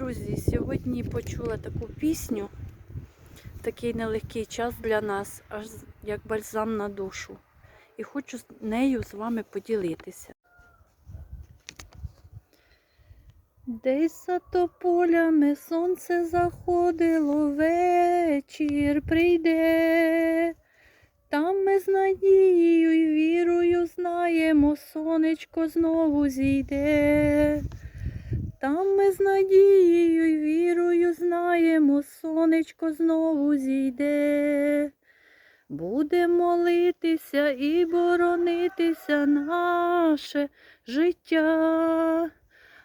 Друзі, сьогодні почула таку пісню, такий нелегкий час для нас, аж як бальзам на душу. І хочу з нею з вами поділитися. Десь за тополями сонце заходило, вечір прийде. Там ми з надією і вірою знаємо, сонечко знову зійде. Там ми з надією сонечко знову зійде. Буде молитися і боронитися наше життя.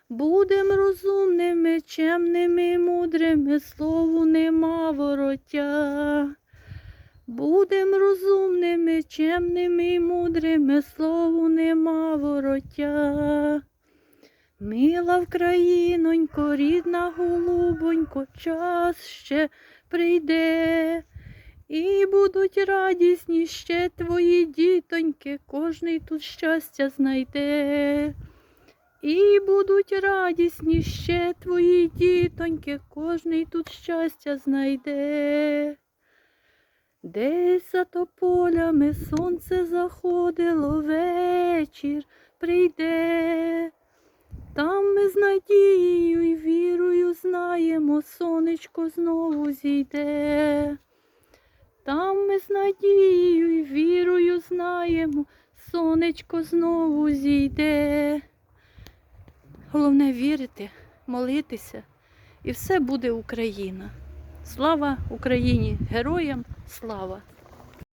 Будем розумними, чемними, мудрими, слову нема вороття. Будем розумними, чемними, мудрими, слову нема вороття. Мила Вкраїнонько, рідна голубонько, час ще прийде. І будуть радісні ще твої дітоньки, кожний тут щастя знайде. І будуть радісні ще твої дітоньки, кожний тут щастя знайде. Десь за тополями сонце заходило, вечір прийде. Надією і вірою знаємо, сонечко знову зійде. Там ми з надією і вірою знаємо, сонечко знову зійде. Головне вірити, молитися, і все буде Україна. Слава Україні! Героям слава!